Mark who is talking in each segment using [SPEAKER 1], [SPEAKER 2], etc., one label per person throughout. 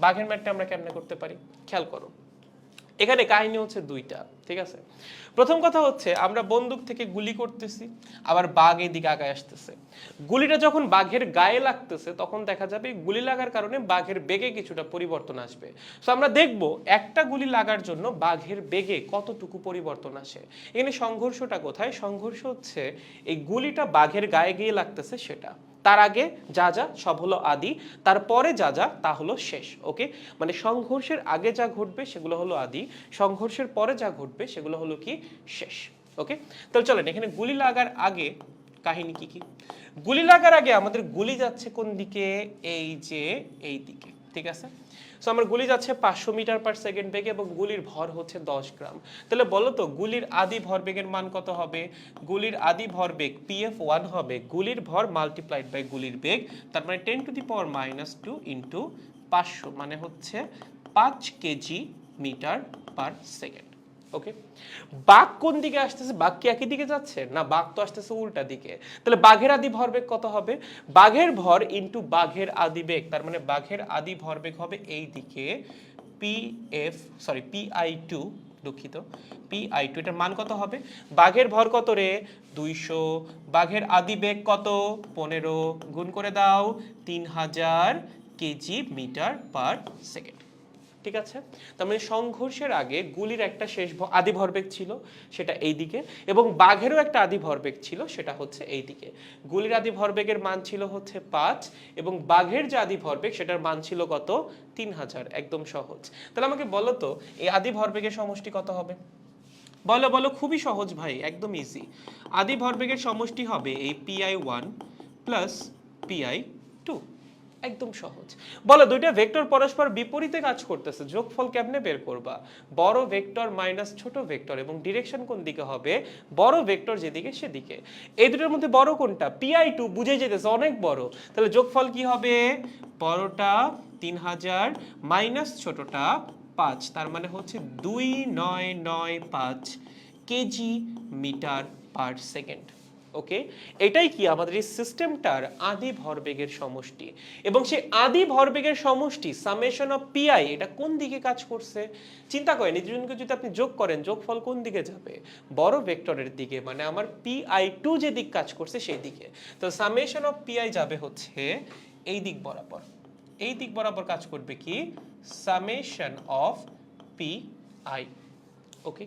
[SPEAKER 1] বাঘের ম্যাটটা আমরা কেমনে করতে পারি? খেয়াল করো। এখানে কাহিনী হচ্ছে দুইটা, ঠিক আছে? প্রথম কথা হচ্ছে, আমরা বন্দুক থেকে গুলি করতেছি, আবার বাঘ এদিকে আগায় আসতেছে। গুলিটা যখন বাঘের গায়ে লাগতেছে, তখন দেখা যাবে গুলি লাগার কারণে বাঘের বেগে কিছুটা পরিবর্তন আসবে। তো আমরা দেখব, একটা গুলি লাগার জন্য বাঘের বেগে কতটুকু পরিবর্তন আসে। এখানে সংঘর্ষটা কোথায়? সংঘর্ষ হচ্ছে, এই গুলিটা বাঘের গায়ে গিয়ে লাগতেছে সেটা। তার আগে যা যা, সব হলো আদি। তারপরে যা যা, তা হলো শেষ, ওকে? মানে সংঘর্ষের আগে যা ঘটবে, সেগুলো হলো আদি। সংঘর্ষের পরে যা ঘটবে, সেগুলো হলো কি? শেষ, ওকে? তাহলে চলেন, এখানে গুলি লাগার আগে কাহিনী কি কি? গুলি লাগার আগে আমাদের গুলি যাচ্ছে কোন দিকে? এই যে, এই দিকে, ঠিক আছে? সো আমার গুলি যাচ্ছে পাঁচশো মিটার পার সেকেন্ড বেগে এবং গুলির ভর হচ্ছে দশ গ্রাম। তাহলে বলো তো, গুলির আদি ভরবেগের মান কত হবে? গুলির আদি ভরবেগ পিএফ ওয়ান হবে, গুলির ভর মাল্টিপ্লাইড বাই গুলির বেগ, তার মানে ten to the power minus two into পাঁচশো মানে হচ্ছে পাঁচ kg meter per second okay বাঘ কোন দিকে আসতেছে? বাঘ কি একই দিকে যাচ্ছে? না, বাঘ তো আসতেছে উল্টা দিকে? তাহলে বাঘের আদি ভরবেগ কত হবে? বাঘের ভর ইনটু বাঘের আদি বেগ, তার মানে বাঘের আদি ভরবেগ হবে এই দিকে P F sorry P I two দুঃখিত। পি আই টু এটার মান কত হবে? বাঘের ভর কত রে? দুইশো। বাঘের আদি বেগ কত? পনেরো। গুণ করে দাও, তিন হাজার কেজি মিটার পার সেকেন্ড। ঠিক আছে? তার মানে সংঘর্ষের আগে গুলির একটা শেষ আদি ভরবেগ ছিল সেটা এই দিকে এবং বাঘেরও একটা আদি ভরবেগ ছিল সেটা হচ্ছে এই দিকে। গুলির আদি ভরবেগের মান ছিল হচ্ছে পাঁচ এবং বাঘের যে আদি ভরবেগ সেটার মান ছিল কত? তিন হাজার। একদম সহজ। তাহলে আমাকে বলো তো, এই আদি ভরবেগের সমষ্টি কত হবে? বলো বলো, খুবই সহজ ভাই, একদম ইজি আদি ভরবেগের সমষ্টি হবে এই PI one plus PI two একদম সহজ। বলো, দুইটা ভেক্টর পরস্পর বিপরীতে কাজ করতেছে, যোগফল কেমনে বের করবা? বড় ভেক্টর মাইনাস ছোট ভেক্টর এবং ডিরেকশন কোন দিকে হবে? বড় ভেক্টর যেদিকে সেদিকে। এই দুটোর মধ্যে বড় কোনটা? পিআই টু বুঝে যেতেছে, অনেক বড়। তাহলে যোগফল কি হবে? বড়টা তিন হাজার মাইনাস ছোটটা পাঁচ, তার মানে হচ্ছে দুই নয় নয় পাঁচ kg meter per second. Okay এটাই কি আমাদের এই সিস্টেমটার আদি ভরবেগের সমষ্টি? এবং সেই আদি ভরবেগের সমষ্টি সামেশন অফ পিআই এটা কোন দিকে কাজ করছে? চিন্তা করেন, এই দুজনকে যদি আপনি যোগ করেন, যোগফল কোন দিকে যাবে? বড় ভেক্টরের দিকে মানে আমার পিআই টু যে দিক কাজ করছে সেই দিকে। তো সামেশন অফ পিআই যাবে হচ্ছে এই দিক বরাবর। এই দিক বরাবর কাজ করবে কি? Summation of P I okay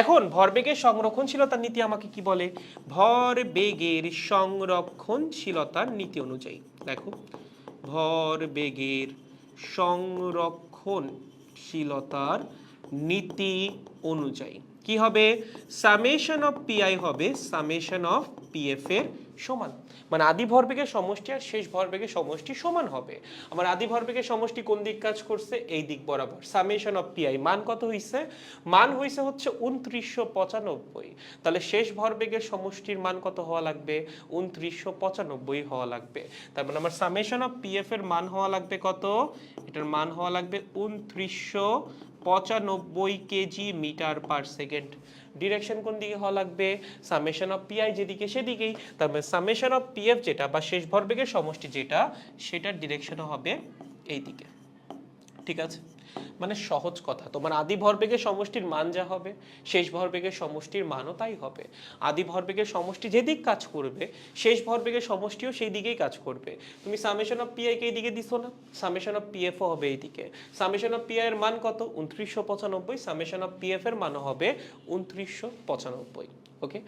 [SPEAKER 1] এখন ভরবেগের সংরক্ষণশীলতার নীতি আমাকে কি বলে? ভরবেগের সংরক্ষণশীলতার নীতি অনুযায়ী। দেখো, ভরবেগের সংরক্ষণশীলতার নীতি অনুযায়ী। কি হবে? সামেশন অফ পিআই হবে সামেশন অফ পিএফ এর সমান। মানে আদি ভরবেগের সমষ্টি আর শেষ ভরবেগের সমষ্টি সমান হবে। আমার আদি ভরবেগের সমষ্টি কোন দিক কাজ করছে? এই দিক বরাবর। সামেশন অফ পিআই মান কত হইছে? মান হইছে হচ্ছে উনত্রিশশো পঁচানব্বই। তাহলে শেষ ভরবেগের সমষ্টির মান কত হওয়া লাগবে? উনত্রিশশো পঁচানব্বই হওয়া লাগবে। তার মানে আমার সামেশন অফ পিএফ এর মান হওয়া লাগবে কত? এটার মান হওয়া লাগবে উনত্রিশশো পঁচানব্বই kg meter per second. Direction কোন দিকে হওয়া লাগবে? সামেশন অফ পিআই যেদিকে সেদিকেই। মানে সামেশন অফ পিএফ যেটা বা শেষ ভরবেগের সমষ্টি যেটা, সেটার ডিরেকশনও হবে এই দিকে ঠিক আছে? মানে সহজ কথা। তোমার আদি ভরবেগের সমষ্টির মান যা হবে, শেষ ভরবেগের সমষ্টির মানও তাই হবে। আদি ভরবেগের সমষ্টি যেদিক কাজ করবে, শেষ ভরবেগের সমষ্টিও সেই দিকেই কাজ করবে। তুমি সামেশন অফ পিআই কে এইদিকে দিছো না? সামেশন অফ পিএফও হবে এইদিকে সামেশন অফ পিআই এর মান কত? উনত্রিশশো পঁচানব্বই। সামেশন অফ পিএফ এর মানও হবে উনত্রিশশো পঁচানব্বই। ওকে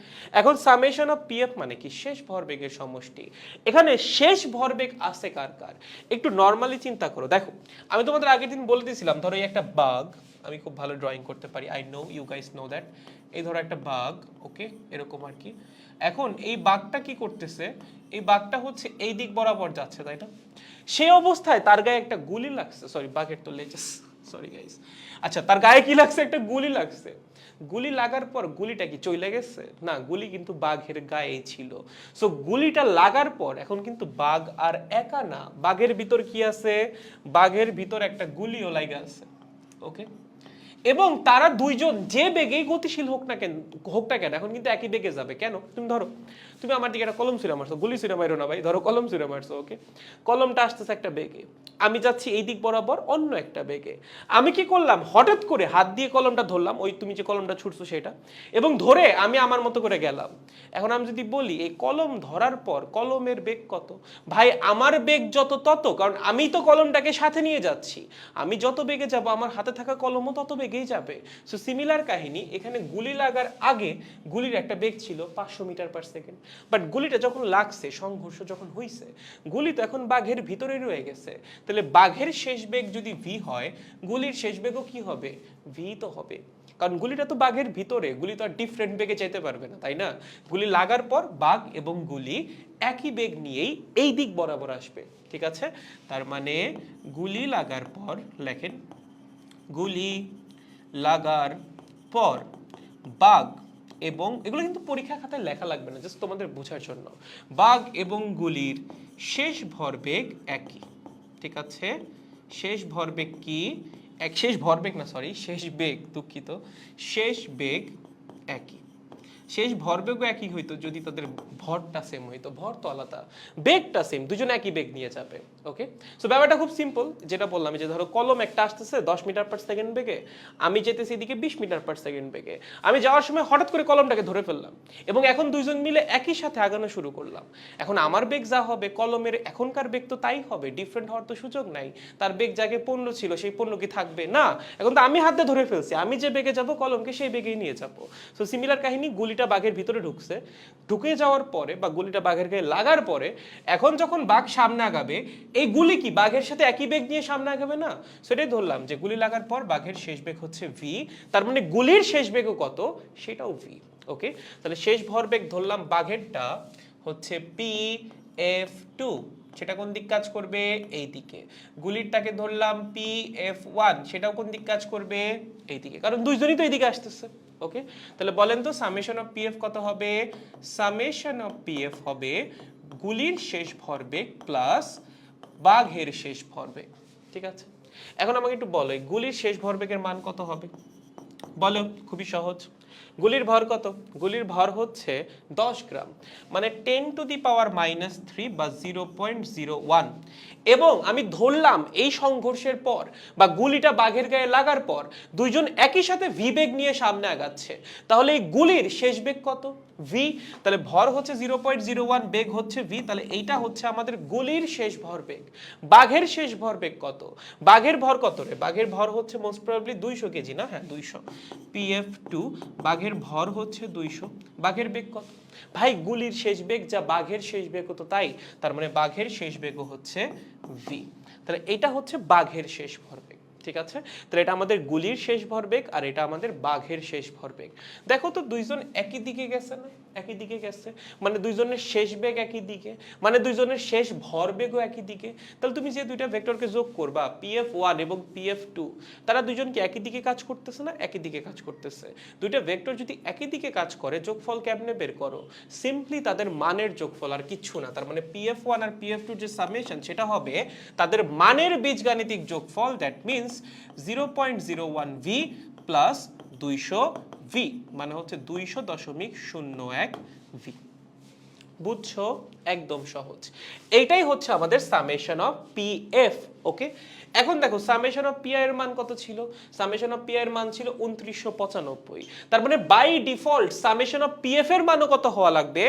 [SPEAKER 1] এখন সামেশন অফ পিএফ মানে কি? শেষ ভরবেগের সমষ্টি। এখানে শেষ ভরবেগ আছে কার কার? একটু নর্মালি চিন্তা করো। দেখো, আমি তোমাদের আগের দিন বলে দিয়েছিলাম, ধরো এই একটা বাঘ, আমি খুব ভালো ড্রয়িং করতে পারি। I know you guys know that এই ধরো একটা বাঘ ওকে এরকম আর কি। এখন এই বাঘটা কি করতেছে? এই বাঘটা হচ্ছে এই দিক বরাবর যাচ্ছে, তাই না? সেই অবস্থায় তার গায়ে একটা গুলি লাগছে। সরি বাঘের তো লেজেস। সরি গাইস আচ্ছা তার গায়ে কি লাগছে? একটা গুলি লাগছে। গুলি লাগার পর গুলিটা কি চইলে গেছে? না, গুলি কিন্তু বাঘের গায়ে ছিল। সো গুলিটা লাগার পর এখন কিন্তু বাঘ আর একা না। বাঘের ভিতর কি আছে? বাঘের ভিতর একটা গুলিও লাগা আছে। ওকে এবং তারা দুইজন যে বেগেই গতিশীল হোক না কেন, হোক না কেন, এখন কিন্তু একই বেগে যাবে। কেন? তুমি ধরো, তুমি আমার দিকে একটা কলম ছুঁড়ে মারছো, গুলি ছুঁড়ে মারো না ভাই, ধরো কলম ছুঁড়ে মারছো ওকে কলমটা আসতেছে একটা বেগে। আমি যাচ্ছি এই দিক বরাবর অন্য একটা বেগে। আমি কি করলাম? হঠাৎ করে হাত দিয়ে কলমটা ধরলাম, ওই তুমি যে কলমটা ছুটছো সেটা, এবং ধরে আমি আমার মতো করে গেলাম। এখন আমি যদি বলি, এই কলম ধরার পর কলমের বেগ কত? ভাই, আমার বেগ যত তত, কারণ আমি তো কলমটাকে সাথে নিয়ে যাচ্ছি। আমি যত বেগে যাব, আমার হাতে থাকা কলমও তত বেগেই যাবে। সো সিমিলার কাহিনী, এখানে গুলি লাগার আগে গুলির একটা বেগ ছিল পাঁচশো মিটার পার সেকেন্ড বাট গুলিটা যখন লাগছে, সংঘর্ষ যখন হইছে, গুলি তো এখন বাঘের ভিতরে রয়ে গেছে। তাহলে বাঘের শেষ বেগ যদি ভি হয়, গুলির শেষ বেগও কি হবে? ভি তো হবে। কারণ গুলিটা তো বাঘের ভিতরে, গুলি তো আর ডিফারেন্ট বেগে যেতে পারবে না, তাই না? গুলি লাগার পর বাঘ এবং গুলি একই বেগ নিয়েই এই দিক বরাবর আসবে, ঠিক আছে? তার মানে গুলি লাগার পর, লেখেন, গুলি লাগার পর বাঘ এবং এগুলো কিন্তু পরীক্ষা খাতায় লেখা লাগবে না জাস্ট তোমাদের বোঝার জন্য। বাঘ এবং গুলির শেষ ভরবেগ একই, ঠিক আছে? শেষ ভরবেগ কি? এক, শেষ ভরবেগ না সরি শেষ বেগ, দুঃখিত। শেষ বেগ একই। শেষ ভরবেগও একই হইতো যদি তাদের ভরটা সেম হইতো, ভর তো আলাদা। বেগটা সেম দুজন একই বেগ নিয়ে যাবে। ওকে সো ব্যাপারটা খুব সিম্পল যেটা বললাম যে ধরো কলম একটা আসতেছে দশ মিটার পার সেকেন্ড বেগে, আমি যেতেছি এদিকে বিশ মিটার পার সেকেন্ড বেগে। আমি যাওয়ার সময় হঠাৎ করে কলমটাকে ধরে ফেললাম এবং এখন দুইজন মিলে একই সাথে আগানো শুরু করলাম। এখন আমার বেগ যা হবে, কলমের এখনকার বেগ তো তাই হবে ডিফারেন্ট হওয়ার তো সুযোগ নাই। তার বেগ জায়গায় পণ্য ছিল, সেই পণ্য কি থাকবে? না। এখন তো আমি হাতে ধরে ফেলছি, আমি যে বেগে যাব, কলমকে সেই বেগেই নিয়ে যাব। সো সিমিলার কাহিনী, গুলিটা বাঘের ভিতরে ঢুকছে। ঢুকে যাওয়ার পরে বা গুলিটা বাঘের গায়ে লাগার পরে, এখন যখন বাঘ সামনে আগাবে এই গুলি কি? বাঘের সাথে একই বেগ নিয়ে সামনে আগাবে না? সেটাই ধরলাম যে গুলি লাগার পর বাঘের শেষ বেগ হচ্ছে ভি তার মানে গুলির শেষ বেগও কত? সেটাও ভি ওকে তাহলে শেষ ভরবেগ ধরলাম বাঘেরটা হচ্ছে পি এফ টু সেটা কোন দিক কাজ করবে? এই দিকে। গুলিরটাকে ধরলাম পি এফ ওয়ান সেটাও কোন দিক কাজ করবে? এই দিকে। কারণ দুইজনই তো এইদিকে আসতেছে ওকে তাহলে বলেন তো সামেশন অফ পিএফ কত হবে? সামেশন অফ পিএফ হবে গুলির শেষ ভরবেগ প্লাস বাঘের শেষ ভরবেগ ঠিক আছে? এখন আমাকে একটু বলো গুলির শেষ ভরবেগের মান কত হবে? বলো, খুবই সহজ। গুলির ভর কত? গুলির ভর হচ্ছে দশ গ্রাম মানে ten to the power minus three বা জিরো পয়েন্ট জিরো ওয়ান এবং আমি ধরলাম এই সংঘর্ষের পর বা গুলিটা বাঘের গায়ে লাগার পর, দুইজন একই সাথে ভি বেগ নিয়ে সামনে আগাচ্ছে। তাহলে এই গুলির শেষ বেগ কত? ভি তাহলে ভর হচ্ছে জিরো পয়েন্ট জিরো ওয়ান বেগ হচ্ছে ভি তাহলে এইটা হচ্ছে আমাদের গুলির শেষ ভর বেগ। বাঘের শেষ ভর বেগ কত? বাঘের ভর কত রে? বাঘের ভর হচ্ছে মোস্ট প্রবাবলি দুইশো কেজি, না? হ্যাঁ দুইশো। পিএফ টু বাঘের ভর হচ্ছে দুইশো। বাঘের বেগ কত? ভাই, গুলির শেষ বেগ যা বাঘের শেষ বেগ হতো তাই, তার মানে বাঘের শেষ বেগও হচ্ছে ভি তাহলে এটা হচ্ছে বাঘের শেষ ভরবেগ ঠিক আছে? তাহলে এটা আমাদের গুলির শেষ ভরবেগ আর এটা আমাদের বাঘের শেষ ভরবেগ। দেখো তো দুইজন একই দিকে গেছে না? একই দিকে গেছে। মানে দুইজনের শেষ বেগ একই দিকে মানে দুইজনের শেষ ভরবেগও একই দিকে। তাহলে তুমি যে দুইটা ভেক্টরকে যোগ করবা পিএফ ওয়ান এবং পিএফ টু তারা দুইজন কি একই দিকে কাজ করতেছে না একই দিকে কাজ করতেছে? দুইটা ভেক্টর যদি একই দিকে কাজ করে, যোগফল কেমনে বের করো? সিম্পলি তাদের মানের যোগফল আর কিচ্ছু না। তার মানে পিএফ ওয়ান আর পিএফ টুর যে সামেশন সেটা হবে তাদের মানের বীজগাণিতিক যোগফল that means zero point zero one V plus দুইশো ভি মানে হচ্ছে দুইশো দশমিক শূন্য এক ভি বুঝছ? একদম সহজ। এইটাই হচ্ছে আমাদের summation of P F okay এখন দেখো সামেশন অফ পি এর মান কত ছিল? সামেশন অফ পি এর মান ছিল উনত্রিশশো পঁচানব্বই। তার মানে by default summation of P F এর মানও কত হওয়া লাগবে?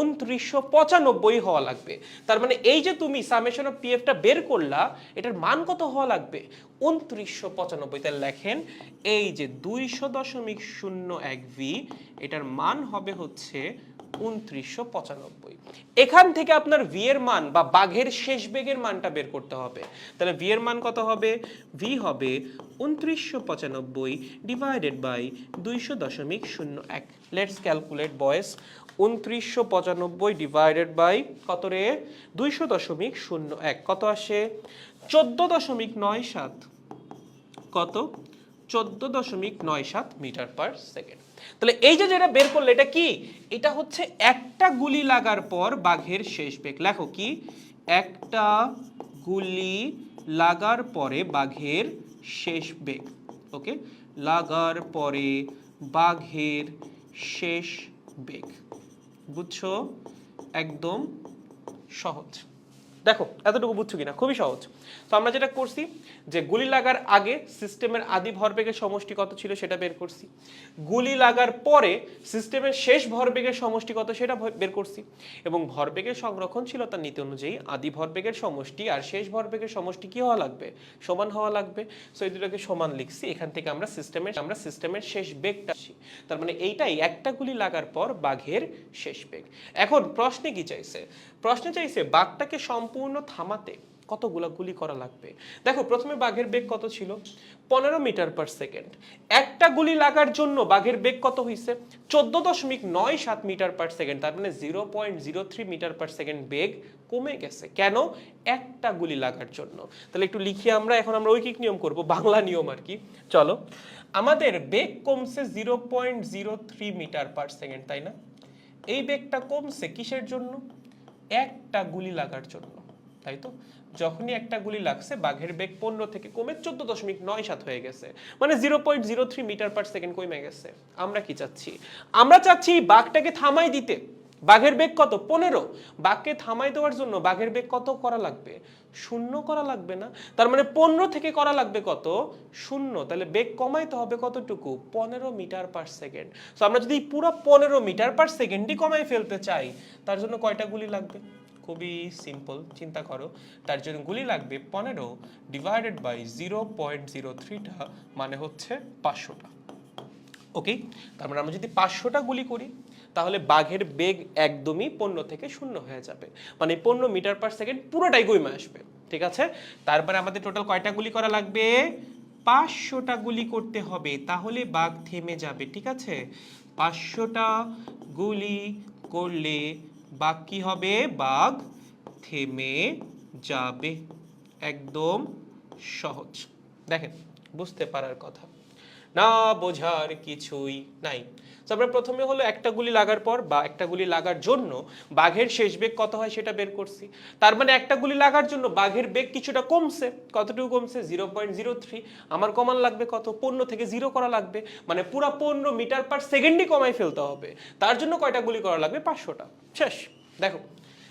[SPEAKER 1] উনত্রিশশো পঁচানব্বই হওয়া লাগবে। তার মানে এই যে তুমি সামেশন অফ পি এফটা বের করলা, এটার মান কত হওয়া লাগবে? উনত্রিশশো পঁচানব্বই। তাহলে লেখেন, এই যে দুইশো দশমিক শূন্য এক ভি এটার মান হবে হচ্ছে উনত্রিশশো পঁচানব্বই। এখান থেকে আপনার ভি এর মান বা বাঘের শেষ বেগের মানটা বের করতে হবে। তাহলে ভি এর মান কত হবে? ভি হবে উনত্রিশশো পঁচানব্বই ডিভাইডেড বাই দুইশো দশমিক শূন্য এক। লেটস ক্যালকুলেট বয়েস উনত্রিশশো পঁচানব্বই ডিভাইডেড বাই কত রে? দুইশো দশমিক শূন্য এক। কত আসে? চোদ্দ দশমিক নয় সাত। কত? চোদ্দ দশমিক নয় সাত মিটার পার সেকেন্ড। তাহলে এই যে যেটা বের করলে, এটা কি? এটা হচ্ছে একটা গুলি লাগার পর বাঘের শেষ বেগ। লেখো কি? একটা গুলি লাগার পরে বাঘের শেষ বেগ। ওকে? লাগার পরে বাঘের শেষ বেগ। বুঝছ? একদম সহজ। দেখো, এতটুকু বুঝছ কিনা? খুবই সহজ। তো আমরা যেটা করছি, যে গুলি লাগার আগে সিস্টেমের আদি ভরবেগের সমষ্টি কত ছিল সেটা বের করছি। গুলি লাগার পরে সিস্টেমের শেষ ভরবেগের সমষ্টি কত সেটা বের করছি। এবং ভরবেগের সংরক্ষণশীলতার নীতি অনুযায়ী আদি ভরবেগের সমষ্টি আর শেষ ভরবেগের সমষ্টি কি হওয়া লাগবে? সমান হওয়া লাগবে। সো এই দুটোকে সমান লিখছি। এখান থেকে আমরা সিস্টেমের আমরা সিস্টেমের শেষ বেগটা আসি। তার মানে এইটাই একটা গুলি লাগার পর বাঘের শেষ বেগ। এখন প্রশ্নে কি চাইছে? প্রশ্নে চাইছে, বাঘটাকে সম্পূর্ণ থামাতে কতগুলা গুলি করা লাগবে? দেখো, প্রথমে বাঘের বেগ কত ছিল? পনেরো মিটার পার সেকেন্ড একটা গুলি লাগার জন্য বাঘের বেগ কত হয়েছে চোদ্দ দশমিক নয় সাত মিটার পার সেকেন্ড তার মানে zero point zero three meter per second বেগ কমে গেছে। কেন? একটা গুলি লাগার জন্য। তাহলে একটু লিখি আমরা, এখন আমরা ঐকিক নিয়ম করব, বাংলা নিয়ম আর কি। চলো, আমাদের বেগ কমছে zero point zero three meter per second তাই না? এই বেগটা কমছে কিসের জন্য? একটা গুলি লাগার জন্য, তাই তো? যখনই একটা গুলি লাগছে, বাঘের বেগ পনেরো থেকে কমে চোদ্দ দশমিক নয় সাত হয়ে গেছে। মানে zero point zero three meter per second কমে গেছে। আমরা কি চাচ্ছি? আমরা চাচ্ছি বাঘটাকে থামাই দিতে। বাঘের বেগ কত? পনেরো। বাঘকে থামাই দেওয়ার জন্য বাঘের বেগ কত করা লাগবে? শূন্য করা লাগবে না। তার মানে পনেরো থেকে করা লাগবে কত? শূন্য। তাহলে বেগ কমাইতে হবে কতটুকু? পনেরো মিটার পার সেকেন্ড তো আমরা যদি পুরো পনেরো মিটার পার সেকেন্ডই কমাই ফেলতে চাই, তার জন্য কয়টা গুলি লাগবে? খুবই সিম্পল চিন্তা করো। তার জন্য গুলি লাগবে পনেরো divided by zero point zero থ্রিটা মানে হচ্ছে পাঁচশোটা। ওকে তার মানে আমরা যদি পাঁচশোটা গুলি করি তাহলে বাঘের বেগ একদমই পণ্য থেকে শূন্য হয়ে যাবে। মানে পণ্য মিটার পার সেকেন্ড পুরোটাই গইমে আসবে, ঠিক আছে? তারপরে আমাদের টোটাল কয়টা গুলি করা লাগবে? পাঁচশোটা গুলি করতে হবে, তাহলে বাঘ থেমে যাবে, ঠিক আছে? পাঁচশোটা গুলি করলে বাঘ কি হবে? বাঘ থেমে যাবে। একদম সহজ। দেখেন, বুঝতে পারার কথা। না বোঝার কিছুই নাই। তো আমরা প্রথমে হলো একটা গুলি লাগার পর বা একটা গুলি লাগার জন্য বাঘের শেষ বেগ কত হয় সেটা বের করছি। তার মানে একটা গুলি লাগার জন্য বাঘের বেগ কিছুটা কমছে। কতটুকু কমছে? জিরো পয়েন্ট জিরো থ্রি আমার কমান লাগবে কত? পনেরো থেকে জিরো করা লাগবে। মানে পুরো পনেরো মিটার পার সেকেন্ডই কমাই ফেলতে হবে। তার জন্য কয়টা গুলি করা লাগবে? পাঁচশোটা। শেষ। দেখো।